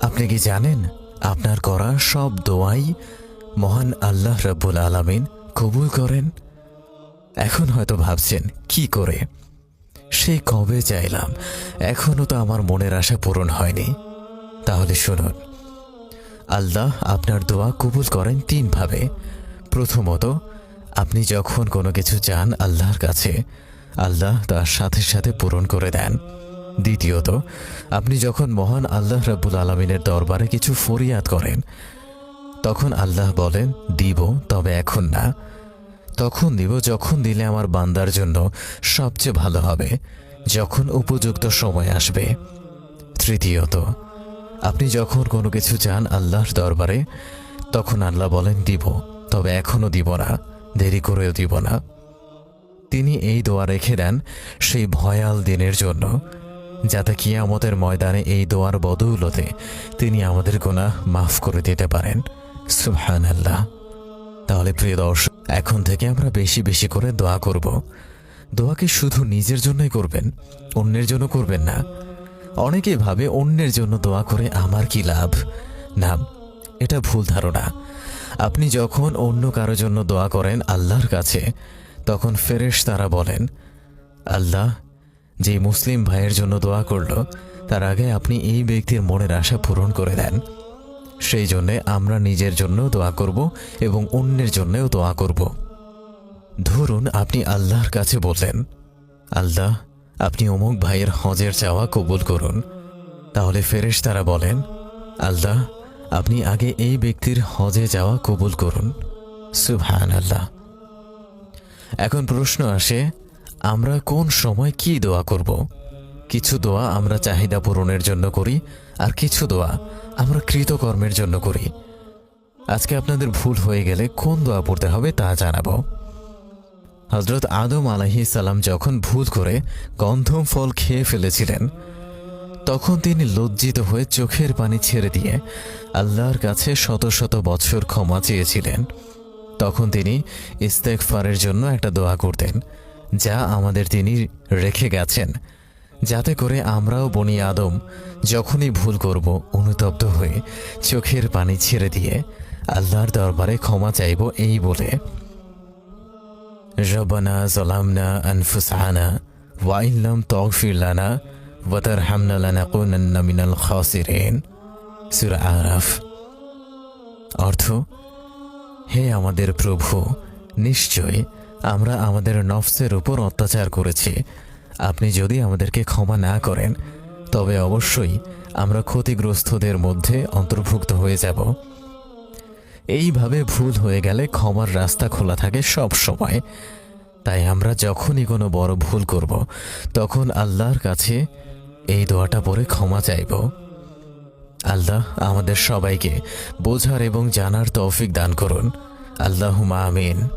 আপনি কি জানেন, আপনার করা সব দোয়াই মহান আল্লাহ রব্বুল আলামিন কবুল করেন? এখন হয়তো ভাবছেন, কি করে? সে কবে চাইলাম? এখনও তো আমার মনের আশা পূরণ হয়নি। তাহলে শুনুন, আল্লাহ আপনার দোয়া কবুল করেন তিনভাবে। প্রথমত, আপনি যখন কোনো কিছু চান আল্লাহর কাছে, আল্লাহ তার সাথে সাথে পূরণ করে দেন। দ্বিতীয়ত, আপনি যখন মহান আল্লাহ রাব্বুল আলমিনের দরবারে কিছু ফরিয়াদ করেন, তখন আল্লাহ বলেন, দিব, তবে এখন না। তখন দিব যখন দিলে আমার বান্দার জন্য সবচেয়ে ভালো হবে, যখন উপযুক্ত সময় আসবে। তৃতীয়ত, আপনি যখন কোনো কিছু চান আল্লাহর দরবারে, তখন আল্লাহ বলেন, দিব, তবে এখনও দিব না, দেরি করেও দিব না। তিনি এই দোয়া রেখে দেন সেই ভয়াল দিনের জন্য। যাতে কিয়ামতের ময়দানে এই দোয়ার বদৌলতে তিনি আমাদের গোনা মাফ করে দিতে পারেন। সুবহান আল্লাহ তাহলে প্রিয় দর্শক, এখন থেকে আমরা বেশি বেশি করে দোয়া করব। দোয়াকে শুধু নিজের জন্যই করবেন, অন্যের জন্য করবেন না। অনেকে ভাবে অন্যের জন্য দোয়া করে আমার কি লাভ? না, এটা ভুল ধারণা। আপনি যখন অন্য কারও জন্য দোয়া করেন আল্লাহর কাছে, তখন ফেরেশ তারা বলেন, আল্লাহ যে মুসলিম ভাইয়ের জন্য দোয়া করল, তার আগে আপনি এই ব্যক্তির মনের আশা পূরণ করে দেন। সেই জন্যে আমরা নিজের জন্য দোয়া করব এবং অন্যের জন্যও দোয়া করব। ধরুন আপনি আল্লাহর কাছে বললেন, আল্লাহ, আপনি অমুক ভাইয়ের হজের চাওয়া কবুল করুন। তাহলে ফেরেশ তারা বলেন, আল্লাহ, আপনি আগে এই ব্যক্তির হজে যাওয়া কবুল করুন। সুবহান আল্লাহ এখন প্রশ্ন আসে আমরা কোন সময় কি দোয়া করব? কিছু দোয়া আমরা চাহিদা পূরণের জন্য করি, আর কিছু দোয়া আমরা কৃতকর্মের জন্য করি। আজকে আপনাদের ভুল হয়ে গেলে কোন দোয়া পড়তে হবে তা জানাব। হজরত আদম আলাহি সালাম যখন ভুল করে গন্ধম ফল খেয়ে ফেলেছিলেন, তখন তিনি লজ্জিত হয়ে চোখের পানি ছেড়ে দিয়ে আল্লাহর কাছে শত শত বছর ক্ষমা চেয়েছিলেন। তখন তিনি ইস্তেকফারের জন্য একটা দোয়া করতেন। যা আমাদের তিনি রেখে গেছেন, যাতে করে আমরাও বনি আদম যখনই ভুল করব, অনুতপ্ত হয়ে চোখের পানি ছেড়ে দিয়ে আল্লাহর দরবারে ক্ষমা চাইব এই বলে। রবানা জলামনা আনফুসাহানা ওয়াইল্লাম তগফিরলানা ওয়াতার হামনালানা কোনান্না মিনাল খাসিরেন। সুর আরাফ। অর্থ, হে আমাদের প্রভু, নিশ্চয় আমরা আমাদের নফসের উপর অত্যাচার করেছি। আপনি যদি আমাদেরকে ক্ষমা না করেন, তবে অবশ্যই আমরা ক্ষতিগ্রস্তদের মধ্যে অন্তর্ভুক্ত হয়ে যাব। এইভাবে ভুল হয়ে গেলে ক্ষমার রাস্তা খোলা থাকে সব সময়। তাই আমরা যখনই কোনো বড় ভুল করব, তখন আল্লাহর কাছে এই দোয়াটা পরে ক্ষমা চাইব। আল্লাহ আমাদের সবাইকে বোঝার এবং জানার তৌফিক দান করুন। আল্লাহুমা আমিন।